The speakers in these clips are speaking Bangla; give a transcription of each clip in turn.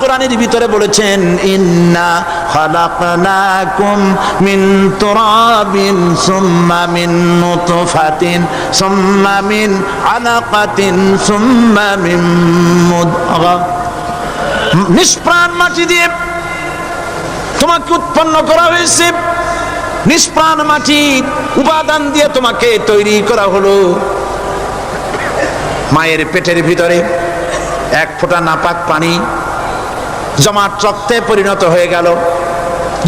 কোরআনের ভিতরে বলেছেন, ইন্না খালাকনাকুম মিন তুরাবিন সুম্মা মিন নুতফাতিন, সুম্মা মিন আলাকাতিন, সুম্মা মিন মুদগা নিষ্প্রাণ মাটি দিয়ে তোমাকে উৎপন্ন করা হয়েছে। নিষ্প্রাণ মাটি, উপাদান দিয়ে তোমাকে তৈরি করা হলো। মায়ের পেটের ভিতরে এক ফোঁটা নাপাক পানি জমাট রক্তে পরিণত হয়ে গেল।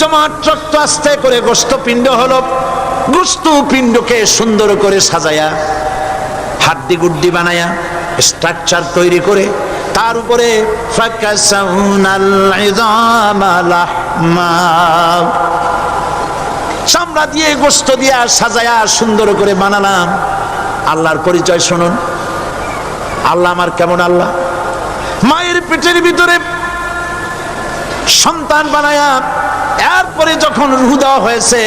জমাট রক্ত আস্তে করে গোস্ত পিণ্ড হলো। গোস্ত পিণ্ডকে সুন্দর করে সাজায়া, হাড্ডি গুড্ডি বানায়া স্ট্রাকচার তৈরি করে, তার উপরে চামড়া দিয়ে গোস্ত দিয়া সাজায়া সুন্দর করে বানালাম। আল্লাহর পরিচয় শুনুন। আল্লাহ আমার কেমন আল্লাহ? মায়ের পেটের ভিতরে সন্তান বানায়া, এরপরে যখন রুহু হয়েছে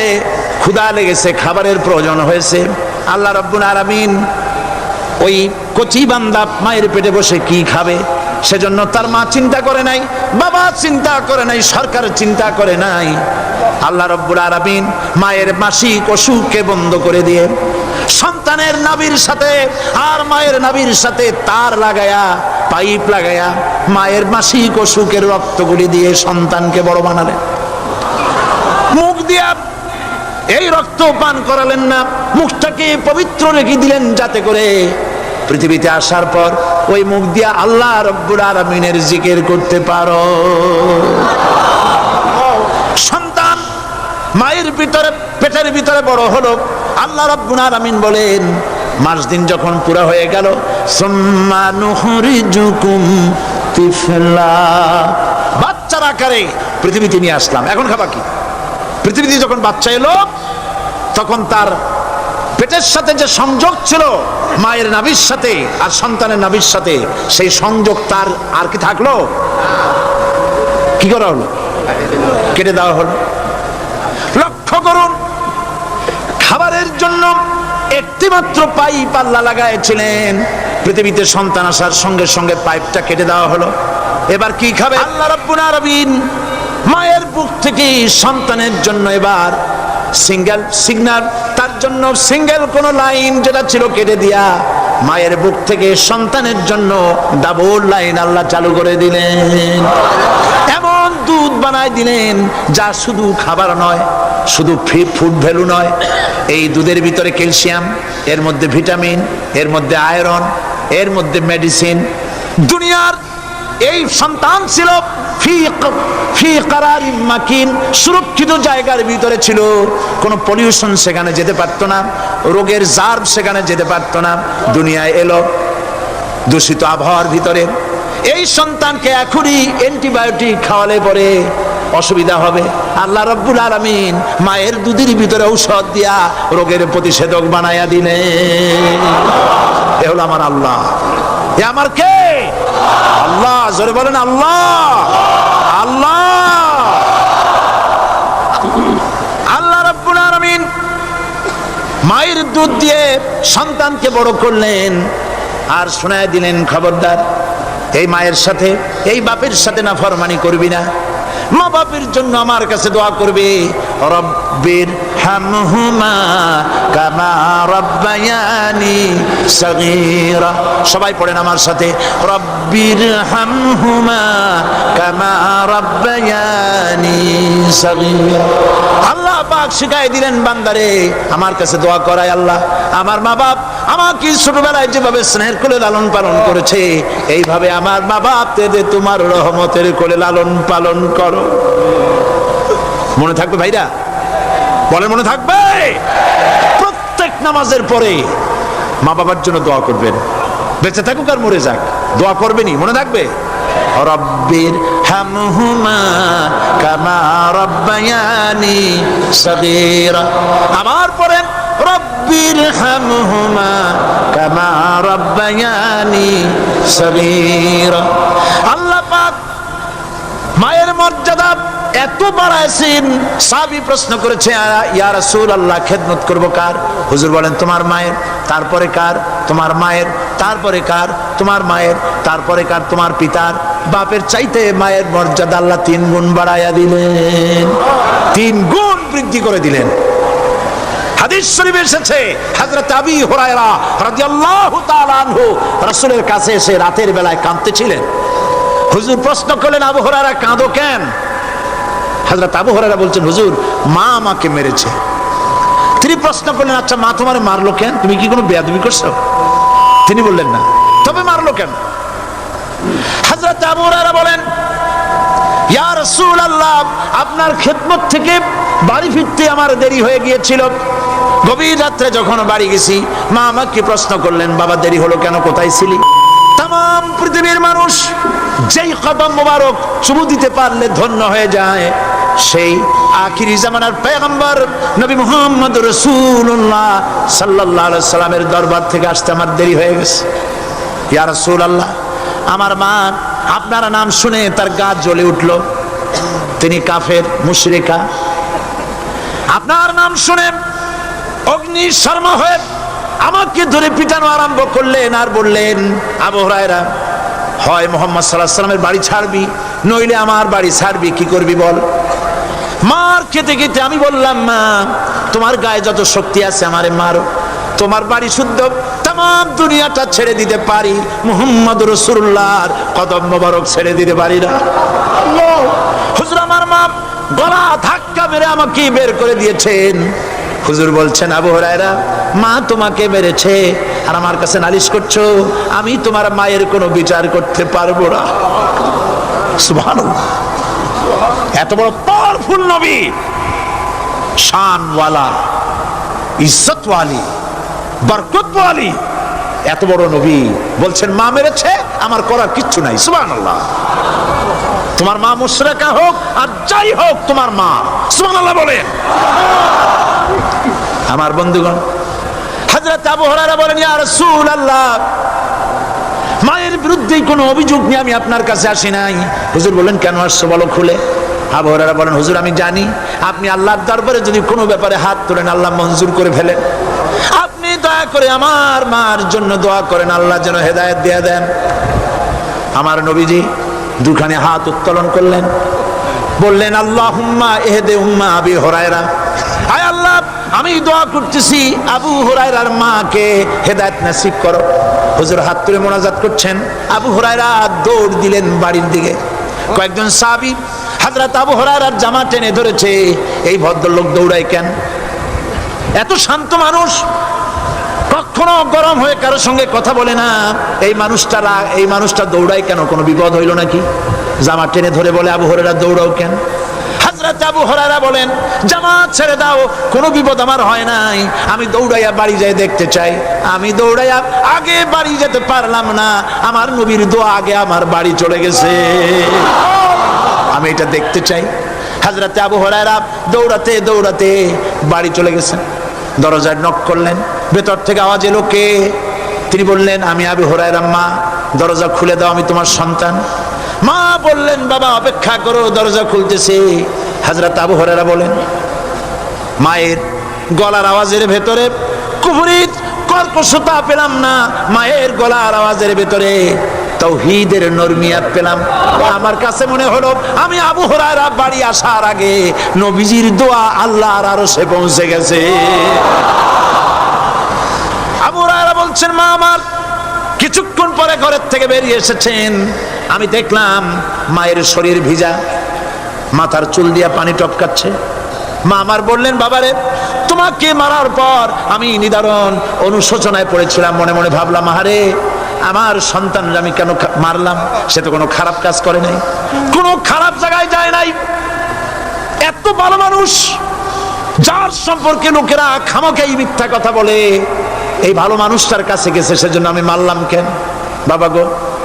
ক্ষুদা লেগেছে, খাবারের প্রয়োজন হয়েছে, আল্লাহ রব্বুল আলামিন ওই কচি বান্দা মায়ের পেটে বসে কি খাবে? সেজন্য তার মা চিন্তা করে নাই, বাবা চিন্তা করে নাই, সরকার চিন্তা করে নাই। আল্লাহ রব্বুল আলামিন মায়ের মাসিক অসুখকে বন্ধ করে দিয়ে সন্তানের নাবির সাথে আর মায়ের নাবির সাথে তার লাগায়া, পাইপ লাগায়া মায়ের মাসিক অসুখের রক্তগুলি দিয়ে সন্তানকে বড় বানালেন। মুখ দিয়া এই রক্ত পান করালেন না, মুখটাকে পবিত্র রেখে দিলেন যাতে করে পৃথিবীতে আসার পর ওই মুখ দিয়া আল্লাহ রব্বুর আলমিনের জিকের করতে পারো। সন্তান মায়ের ভিতরে পেটের ভিতরে বড় হলো। আল্লাহ রব্বুল আলামিন বলেন, মাস দিন যখন পুরা হয়ে গেল বাচ্চার আকারে পৃথিবীতে নিয়ে আসলাম। এখন খাবা কি? পৃথিবীতে যখন বাচ্চা এলো, তখন তার পেটের সাথে যে সংযোগ ছিল, মায়ের নাভির সাথে আর সন্তানের নাভির সাথে, সেই সংযোগ তার আর কি থাকল? কি করা হলো? কেটে দেওয়া হলো। লক্ষ্য করুন জন্য একটিমাত্র পাইপ আল্লাহ লাগাইছিলেন। পৃথিবীতে সন্তান আসার সঙ্গে সঙ্গে পাইপটা কেটে দেওয়া হলো। এবার কি খাবে? আল্লাহ রাব্বুল আলামিন মায়ের বুক থেকে সন্তানের জন্য এবার সিঙ্গেল সিগন্যাল, তার জন্য সিঙ্গেল কোন লাইন যেটা ছিল কেটে দিয়া মায়ের বুক থেকে সন্তানের জন্য ডাবল লাইন আল্লাহ চালু করে দিলেন। দুধ বানায় দিলেন, যা শুধু খাবার নয়, শুধু ফুড ভ্যালু নয়। এই দুধের ভিতরে ক্যালসিয়াম, এর মধ্যে ভিটামিন, এর মধ্যে আয়রন, এর মধ্যে মেডিসিন। দুনিয়ার এই সন্তান ছিল সুরক্ষিত জায়গার ভিতরে ছিল। কোনো পলিউশন সেখানে যেতে পারতো না, রোগের জার্ভ সেখানে যেতে পারতো না। দুনিয়ায় এলো, দূষিত আবহাওয়ার ভিতরে। এই সন্তানকে এখনই অ্যান্টিবায়োটিক খাওয়ালে পরে অসুবিধা হবে। আল্লাহ রব্বুল আলামিন মায়ের দুধের ভিতরে ঔষধ দিয়া রোগের প্রতিষেধক বানায়া দিনে। এ হলো আমার আল্লাহ। এ আমার কে? আল্লাহ, জোরে বলেন আল্লাহ। আল্লাহ। আল্লাহ রব্বুল আলামিন মায়ের দুধ দিয়ে সন্তানকে বড় করলেন। আর শোনায় দিলেন খবরদার এই মায়ের সাথে, এই বাপের সাথে না ফরমানি করবি না? মা বাপের জন্য আমার কাছে দোয়া করবে। রব্বির হামহুমা কামা রব্বায়ানি সগীরা। সবাই পড়েন আমার সাথে। রব্বির হামহুমা কামা রব্বায়ানি সগীরা। আল্লাহ পাক শিখাই দিলেন, বান্দারে, আমার কাছে দোয়া করায় আল্লাহ। আমার মা বাপ আমাকে ছোটবেলায় যেভাবে স্নেহের কোলে লালন পালন করেছে, এইভাবে আমার মা বাপ তোমার রহমতের কোলে লালন পালন করো। মনে থাকবে ভাইরা? বলেন, মনে থাকবে? প্রত্যেক নামাজের পরে মা বাবার জন্য দোয়া করবেন। বেঁচে থাকুক আর মরে যাক। দোয়া করবেনই, মনে থাকবে? রব্বির হামহুমা কামা রব্বায়ানি সগীরা। আবার পড়েন রব্বির হামহুমা কামা রব্বায়ানি সগীরা। আল্লাহ পাক মায়ের মর্যাদা এত বাড়াইছেন সাবি প্রশ্ন করেছে "আ- ইয়া রাসূল আল্লাহ খেদমত করব কার? হুজুর বলেন, তোমার মায়ের, তারপরে কার? তোমার মায়ের, তারপরে কার? তোমার মায়ের, তারপরে কার? তোমার পিতার, বাপের চাইতে মায়ের মর্যাদা আল্লাহ তিন গুণ বাড়াইয়া দিলেন। তিন গুণ বৃদ্ধি করে দিলেন। হাদিস শরীফে এসেছে, হযরত আবি হুরায়রা রাদিয়াল্লাহু তাআলা আনহু রাসূলের কাছে এসে রাতের বেলায় কাঁদতেছিলেন হুজুর প্রশ্ন করলেন, আবু হুরায়রা, কাঁদো কেন? হযরত আবু হুরায়রা বলছেন, হুজুর, মা আমাকে মেরেছে। তিনি প্রশ্ন করলেন আচ্ছা মা তোমার মারলো কেন? তুমি কি কোনো বেয়াদবি করছ? তিনি বললেন, না। তবে মারলো কেন? হুরায়রা বলেন রাসূলুল্লাহ, আপনার থেকে বাড়ি ফিরতে আমার দেরি হয়ে গিয়েছিল। গভীর রাত্রে যখন বাড়ি গেছি, মা আমাকে প্রশ্ন করলেন, বাবা, দেরি হলো কেন? কোথায় ছিলি? তাম পৃথিবীর মানুষ যেই কদম মোবারক চুমু দিতে পারলে ধন্য হয়ে যায়। সেই আখিরি জামানার পেগম্বর নবী মুহাম্মদ রসুল্লাহ সাল্লাহ সাল্লামের দরবার থেকে আসতে আমার দেরি হয়ে গেছে। ইয়া রাসূলুল্লাহ, আমার মা আপনার নাম শুনে তার গা জ্বলে উঠল। তিনি কাফের, মুশরিকা। আপনার নাম শুনে অগ্নি শর্মা হয়ে আমাকে ধরে পিটানো আরম্ভ করলেন আর বললেন, আবু হুরায়রা, হয় মোহাম্মদ সাল্লাহ সাল্লামের বাড়ি ছাড়বি। নইলে আমার বাড়ি ছাড়বি, কি করবি বল? মার খেতে খেতে আমি বললাম, মা, তোমার গায়ে যত শক্তি আছে আমারে মারো। তোমার বাড়ি শুদ্ধ তাম দুনিয়াটা ছেড়ে দিতে পারি। মুহাম্মদ রসুল্লাহর কদম মোবারক ছেড়ে দিতে পারি না। হুজুর আমার মা গলা ধাক্কা মেরে আমাকে বের করে দিয়েছেন। হুজুর বলছেন, আবু হরায়রা, মা তোমাকে মেরেছে আর আমার কাছে নালিশ করছ, আমি তোমার মায়ের কোনো বিচার করতে পারব না। এত বড় পাওয়ারফুল নবী। শানওয়ালা এত বড় নবী বলছেন, মা মেরেছে, আমার করার কিচ্ছু নাই। সুবহানাল্লাহ। তোমার মা মুশরিকা হোক, আর যাই হোক, তোমার মা। সুবহানাল্লাহ বলেন। আমার বন্ধুগণ, হযরত আবু হুরায়রা বলেন, ইয়া রাসূলুল্লাহ মায়ের বিরুদ্ধে কোনো অভিযোগ নিয়ে আমি আপনার কাছে আসি নাই। হুজুর বলেন, কেন আসছো বলো খুলে? আবু হুরায়রা বলেন, হুজুর, আমি জানি। আপনি আল্লাহর দরবারে যদি কোনো ব্যাপারে হাত তোলেন, আল্লাহ মঞ্জুর করে ফেলেন। আপনি দয়া করে আমার মার জন্য দোয়া করেন, আল্লাহ যেন হেদায়েত দিয়ে দেন। আমার নবীজি দুখানে হাত উত্তোলন করলেন। বললেন আল্লাহ হুম্মা এহেদে উম্মা আবি হরায়রা। আয় আল্লাহ, আমি দোয়া করতেছি, আবু হুরায়রার মাকে হেদায়েত নসিব করো। হুজুর হাত তুলে মোনাজাত করছেন। আবু হুরায়রা দৌড় দিলেন বাড়ির দিকে। কয়েকজন সাহাবী হযরত আবু হুরায়রার জামা টেনে ধরেছে। এই ভদ্রলোক দৌড়ায় কেন? এত শান্ত মানুষ। কখনো গরম হয়ে কারও সঙ্গে কথা বলে না। এই মানুষটা এই মানুষটা দৌড়ায় কেন? কোনো বিপদ হইল নাকি? জামা টেনে ধরে বলে, আবু হরেরা দৌড়াও কেন? হাজরাত আবু হরারা বলেন জামা ছেড়ে দাও, কোনো বিপদ আমার হয় নাই। আমি দৌড়াইয়া বাড়ি যাই দেখতে চাই। আমি দৌড়াইয়া আগে বাড়ি যেতে পারলাম না। আমার নবীর দোয়া আগে আমার বাড়ি চলে গেছে। আমি এটা দেখতে চাই। হাজরাতে আবু হরায়রা দৌড়াতে দৌড়াতে বাড়ি চলে গেছেন। দরজায় নক করলেন। ভেতর থেকে আওয়াজ এলো, কে? তিনি বললেন, আমি আবু হরায়রা, মা। দরজা খুলে দাও, আমি তোমার সন্তান। মা বললেন, বাবা, অপেক্ষা করো, দরজা খুলতেছে। হাজরাত আবু হরেরা বলেন, মায়ের গলার আওয়াজের ভেতরে কুফরিত কর্কশতা পেলাম না, মায়ের গলার আওয়াজের ভেতরে তৌহিদের নরমিয়াত পেলাম। আমার কাছে মনে হলো, আমি আবু হরায়রা বাড়ি আসার আগে নবীজির দোয়া আল্লাহর আরও সে পৌঁছে গেছে। আবু হরায়রা বলছেন, মা আমার, কিছুক্ষণ পরে ঘরের থেকে বেরিয়ে এসেছেন। আমি দেখলাম মায়ের শরীর ভিজা। মাথার চুল দিয়া পানি টপকাচ্ছে। মা আমার বললেন, বাবারে, তোমাকে মারার পর আমি নিদারণ অনুশোচনায় পড়েছিলাম, মনে মনে ভাবলাম, আহারে, আমার সন্তানরা আমি কেন মারলাম? সে তো কোনো খারাপ কাজ করে নাই। কোনো খারাপ জায়গায় যায় নাই। এত ভালো মানুষ, যার সম্পর্কে লোকেরা খামাখাই মিথ্যা কথা বলে, এই ভালো মানুষটার কাছে গেছে, সেজন্য আমি মারলাম কেন? বাবা গো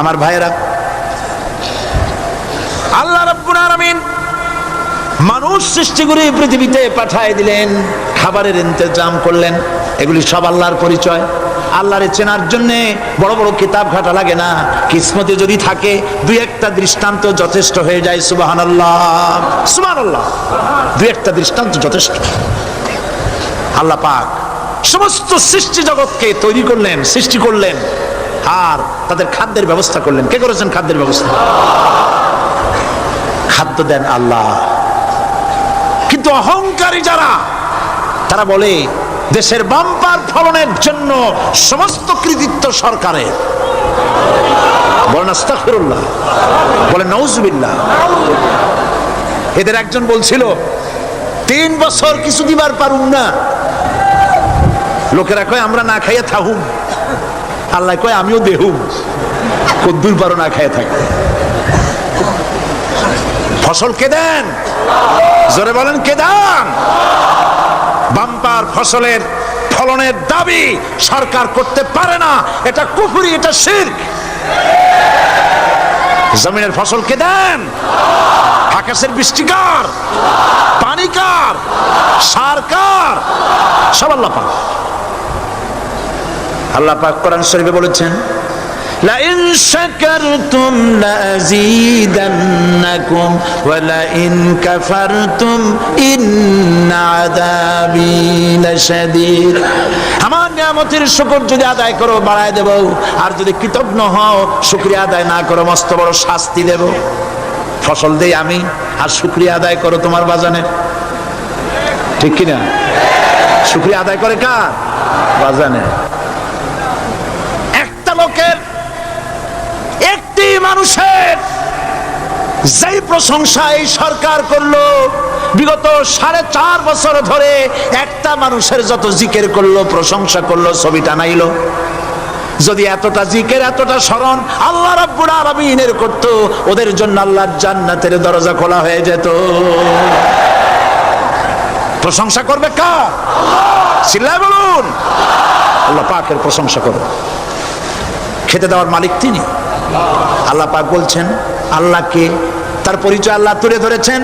আমার ভাইরা আল্লাহ রাব্বুল আলামিন মানুষ সৃষ্টি করে পৃথিবীতে পাঠায় দিলেন, খাবারের ইন্তজাম করলেন। এগুলি সব আল্লাহর পরিচয়। আল্লাহরে চেনার জন্যে বড় বড় কিতাব ঘাটা লাগে না। কিসমতে যদি থাকে, দুই একটা দৃষ্টান্ত যথেষ্ট হয়ে যায় সুবাহান আল্লাহ সুবাহান আল্লাহ দুই একটা দৃষ্টান্ত যথেষ্ট। আল্লাহ পাক সমস্ত সৃষ্টি জগৎকে তৈরি করলেন, সৃষ্টি করলেন। আর তাদের খাদ্যের ব্যবস্থা করলেন। কে করেছেন খাদ্যের ব্যবস্থা? খাদ্য দেন আল্লাহ। কিন্তু অহংকারী যারা, তারা বলে, দেশের বাম্পার ফলনের জন্য সমস্ত কৃতিত্ব সরকারের। বলেন, আস্তাগফিরুল্লাহ। বলেন, নউজুবিল্লাহ। এদের একজন বলছিল, তিন বছর কিছু দিবার পারুম না। লোকেরা কয়, আমরা না খাইয়া থাকুম। আল্লাহ কয়, আমিও দেহুম কদ্দুর পারো না খেয়ে থাকি। ফসল কে দেন? জোরে বলেন, কে দেন? বাম্পার ফসলের ফলনের দাবি সরকার করতে পারে না। এটা কুফুরি, এটা শির্ক। জমিনের ফসল কে দেন? আকাশের বৃষ্টিকার পানিকার সারকার সব আল্লাহ আল্লাহ পাক কোরআন শরীফে বলেছেন لئن شكرتم لأزيدنكم ولئن كفرتم إن عذابي لشديد আমার নিয়ামতের শুকর যদি আদায় করো বাড়ায় দেব আর যদি কৃতজ্ঞ হও শুক্রিয়া আদায় না করো মস্ত বড় শাস্তি দেব ফসল দেই আমি আর শুক্রিয়া আদায় করো তোমার বাজানে ঠিক কিনা শুক্রিয়া আদায় করে কার বাজানে একটি মানুষের যেই প্রশংসা এই সরকার করল, বিগত সাড়ে চার বছর ধরে একটা মানুষের যত জিকের করল, প্রশংসা করল, ছবি টানাইলো। যদি এতটা জিকের, এতটা স্মরণ আল্লাহ রাব্বুল আলামিনের করত, ওদের জন্য আল্লাহর জান্নাতের দরজা খোলা হয়ে যেত। প্রশংসা করবে কা চিল্লায় বলুন। আল্লাহ পাকের প্রশংসা করো খেতে দেওয়ার মালিক তিনি। আল্লাহ পাক বলছেন, আল্লাহকে, তার পরিচয় আল্লাহ তুলে ধরেছেন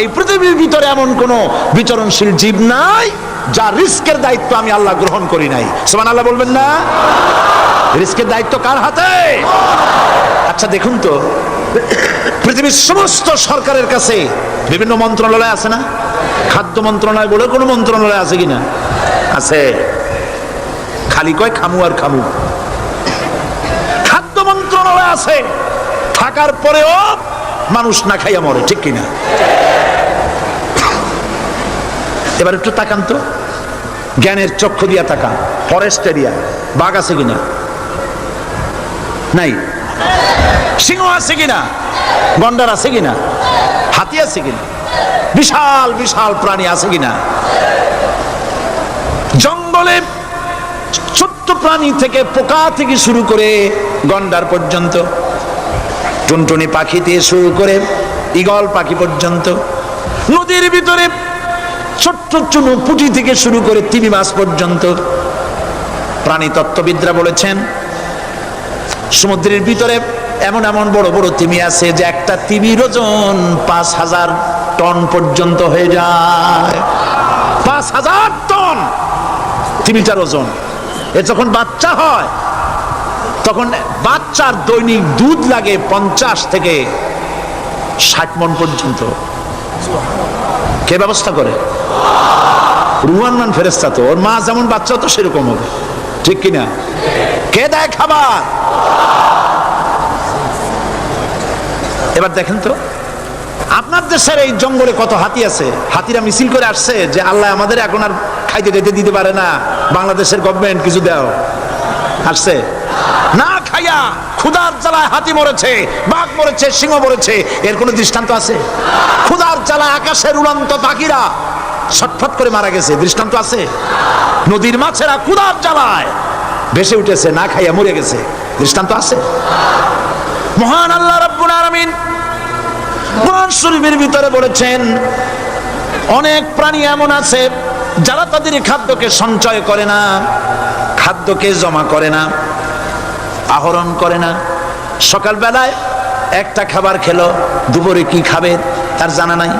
এই পৃথিবীর ভিতরে এমন কোন বিচরণশীল জীব নাই যার রিস্কের দায়িত্ব আমি আল্লাহ গ্রহণ করি নাই। সুবহানাল্লাহ বলবেন না? রিস্কের দায়িত্ব কার হাতে? আচ্ছা দেখুন তো, পৃথিবীর সমস্ত সরকারের কাছে বিভিন্ন মন্ত্রণালয় আছে না? খাদ্য মন্ত্রণালয় বলে কোনো মন্ত্রণালয় আছে কিনা? আছে। খালি কয়, খামু আর খামু। খাদ্য মন্ত্রণালয় আছে। থাকার পরেও মানুষ না খাইয়া মরে, ঠিক কিনা? এবার একটু তাকান তো। জ্ঞানের চক্ষু দিয়া তাকান। ফরেস্ট এরিয়া বাঘ আছে কিনা? নাই। সিংহ আছে কিনা? গন্ডার আছে কিনা? হাতি আছে কিনা? বিশাল বিশাল প্রাণী আছে কিনা? জঙ্গলে ছোট্ট প্রাণী থেকে পোকা থেকে শুরু করে গন্ডার পর্যন্ত, টুনটুনি পাখি দিয়ে শুরু করে ইগল পাখি পর্যন্ত, নদীর ভিতরে ছোট্ট চুনু পুঁটি থেকে শুরু করে তিমি মাছ পর্যন্ত প্রাণী তত্ত্ববিদরা বলেছেন, সমুদ্রের ভিতরে এমন এমন বড় বড় তিমি আছে যে একটা তিমির ওজন পাঁচ হাজার টন পর্যন্ত হয়ে যায়। পাঁচ হাজার টন তিমিটার ওজন। এ যখন বাচ্চা হয়, তখন বাচ্চার দৈনিক দুধ লাগে পঞ্চাশ থেকে ষাট মন পর্যন্ত। কে ব্যবস্থা করে? রুহান মান ফেরেস্তা তো। ওর মা যেমন বাচ্চা, তো সেরকম হবে। ঠিক কিনা? কে দেয় খাবার? এবার দেখেন তো। আপনার দেশের এই জঙ্গলে কত হাতি আছে? হাতিরা মিছিল করে আসছে যে আল্লাহ আমাদের এখন আর খাইতে খাইতে দিতে পারে না। বাংলাদেশের গভর্নমেন্ট কিছু দাও। আসছে। না খাইয়া ক্ষুধার জ্বালায় হাতি মরেছে, বাঘ মরেছে, সিংহ মরেছে, এর কোনো দৃষ্টান্ত আছে? ক্ষুধার জ্বালায় আকাশের উড়ন্ত পাখিরা ছটফট করে মারা গেছে, দৃষ্টান্ত আছে? নদীর মাছেরা কুদার জ্বালায় ভেসে উঠেছে, না খাইয়া মরে গেছে, দৃষ্টান্ত আছে? মহান আল্লাহ রাব্বুল আলামিন কোরআন শরীফের ভিতরে বলেছেন, অনেক প্রাণী এমন আছে, যারা তাদের খাদ্যকে সঞ্চয় করে না, খাদ্যকে জমা করে না, আহরণ করে না। সকালবেলায় একটা খাবার খেলো, দুপুরে কি খাবে তার জানা নাই।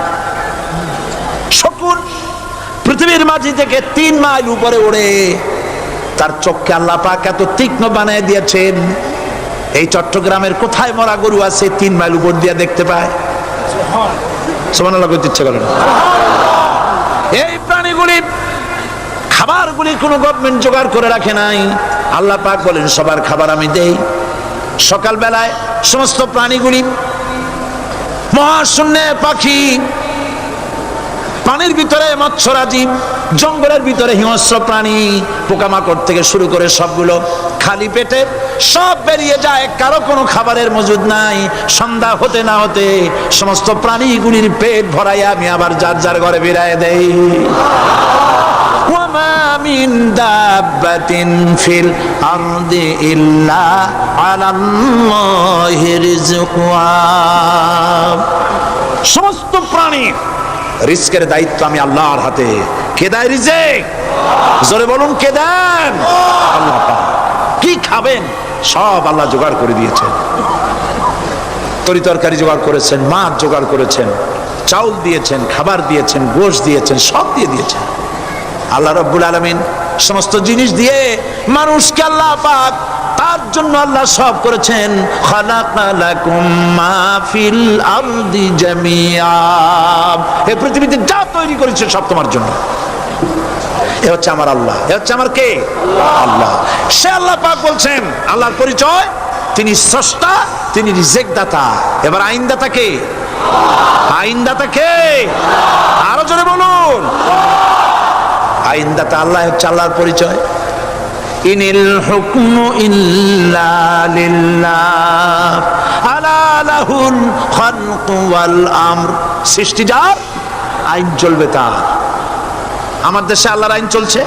শকুন পৃথিবীর মাঝি থেকে তিন মাইল উপরে ওড়ে, তার চোখকে আল্লাহ পাক এত তীক্ষ্ণ বানিয়ে দিয়েছেন। এই চট্টগ্রামের কোথায় মরা গরু আছে, তিন মাইল উপর দিয়ে দেখতে পায়। সমান করতে ইচ্ছে করেন এই প্রাণীগুলি, খাবারগুলি কোনো গভর্নমেন্ট জোগাড় করে রাখে নাই। আল্লাহ পাক বলেন, সবার খাবার আমি দেই। সকালবেলায় সমস্ত প্রাণীগুলি মহাশূন্যে পাখি পানির ভিতরে মৎস্যরাজি, জঙ্গলের ভিতরে হিংস্র প্রাণী, পোকামাকড় থেকে শুরু করে সবগুলো খালি পেটে সব বেরিয়ে যায়, কারও কোনো খাবারের মজুদ নাই। সন্ধ্যা হতে না হতে সমস্ত প্রাণীগুলির পেট ভরাই আমি আবার যার যার ঘরে বেড়ায় দেই। সমস্ত প্রাণী রিস্কের দায়িত্ব আমি আল্লাহর হাতে। কে দেয় রিজেক? জোরে বলুন, কে দেন? আল্লাহ কি খাবেন? সব আল্লাহ জোগাড় করে দিয়েছেন। তরি তরকারি জোগাড় করেছেন, মাছ জোগাড় করেছেন, চাউল দিয়েছেন, খাবার দিয়েছেন, গোশ দিয়েছেন, সব দিয়ে দিয়েছেন। আল্লাহ রব্বুল আলমিন সমস্ত জিনিস দিয়ে মানুষকে আল্লাহ পাক তার জন্য আল্লাহ সব করেছেন। পৃথিবীতে যা তৈরি করেছে সব তোমার জন্য। এ হচ্ছে আমার আল্লাহ। এ হচ্ছে আমার কে? আল্লাহ। সে আল্লাহ পাক বলছেন, আল্লাহর পরিচয়, তিনি স্রষ্টা, তিনি রিজেক দাতা এবার আইনদাতা কে? আইনদাতা কে? আরও জোরে বলুন। আইনদাতা আল্লাহ হচ্ছে আল্লাহর পরিচয়। খালকু ওয়াল আমর। সৃষ্টি যার আইন চলবে তার। আমার দেশে আল্লাহর আইন চলছে?